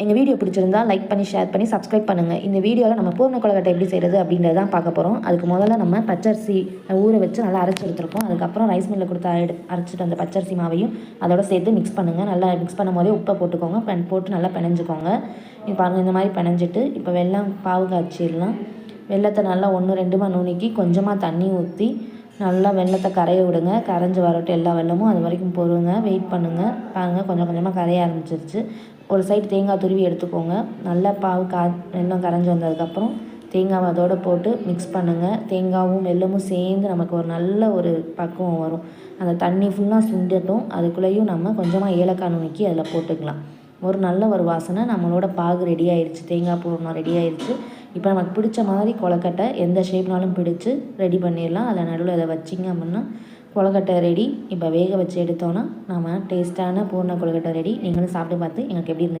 எங்கள் வீடியோ பிடிச்சிருந்தா லைக் பண்ணி ஷேர் பண்ணி சப்ஸ்கிரைப் பண்ணுங்கள் இந்த வீடியோவில் நம்ம பூர்ண கொலக்கட்டை எப்படி செய்கிறது அப்படின்றத தான் பார்க்க போகிறோம் அதுக்கு முதல்ல நம்ம பச்சரிசி ஊற வச்சு நல்லா அரைச்சி எடுத்துருக்கோம். அதுக்கப்புறம் ரைஸ் மில்லில் கொடுத்து எடு அரைச்சிட்டு அந்த பச்சரிசி மாவையும் அதோட சேர்த்து மிக்ஸ் பண்ணுங்கள் நல்லா மிக்ஸ் பண்ணும் போதே உப்பை போட்டுக்கோங்க. பென் போட்டு நல்லா பிணைஞ்சிக்கோங்க. இப்போ பாருங்கள் இந்த மாதிரி பிணைஞ்சிட்டு இப்போ வெல்லம் பாவு காய்ச்சிடலாம். வெள்ளத்தை நல்லா ஒன்று ரெண்டுமா நுணுக்கி கொஞ்சமாக தண்ணி ஊற்றி நல்லா வெள்ளத்தை கரைய விடுங்க. கரைஞ்சி வரட்டும் எல்லா வெள்ளமும் அது வரைக்கும் பொறுங்க. வெயிட் பண்ணுங்கள் பாருங்கள் கொஞ்சம் கொஞ்சமாக கரைய ஆரம்பிச்சிருச்சு. ஒரு சைடு தேங்காய் துருவி எடுத்துக்கோங்க. நல்லா பாவு கா வெள்ளம் கரைஞ்சி வந்ததுக்கப்புறம் தேங்காவை அதோடு போட்டு மிக்ஸ் பண்ணுங்கள் தேங்காவும் வெல்லமும் சேர்ந்து நமக்கு ஒரு நல்ல ஒரு பக்குவம் வரும். அந்த தண்ணி ஃபுல்லாக சுண்டட்டும். அதுக்குள்ளேயும் நம்ம கொஞ்சமாக ஏலக்காய் நுணுக்கி அதில் போட்டுக்கலாம். ஒரு நல்ல ஒரு வாசனை. நம்மளோட பாகு ரெடி ஆயிடுச்சு தேங்காய் பூர்ணம் ரெடி ஆயிடுச்சு இப்போ நமக்கு பிடிச்ச மாதிரி கொலக்கட்டை எந்த ஷேப்னாலும் பிடிச்சி ரெடி பண்ணிடலாம். அதை நடுவில் அதை வச்சிங்க அப்படின்னா கொலக்கட்டை ரெடி இப்போ வேக வச்சு எடுத்தோன்னா நம்ம டேஸ்ட்டான பூர்ண கொலக்கட்டை ரெடி நீங்களும் சாப்பிட்டு பார்த்து எங்களுக்கு எப்படி இருந்தது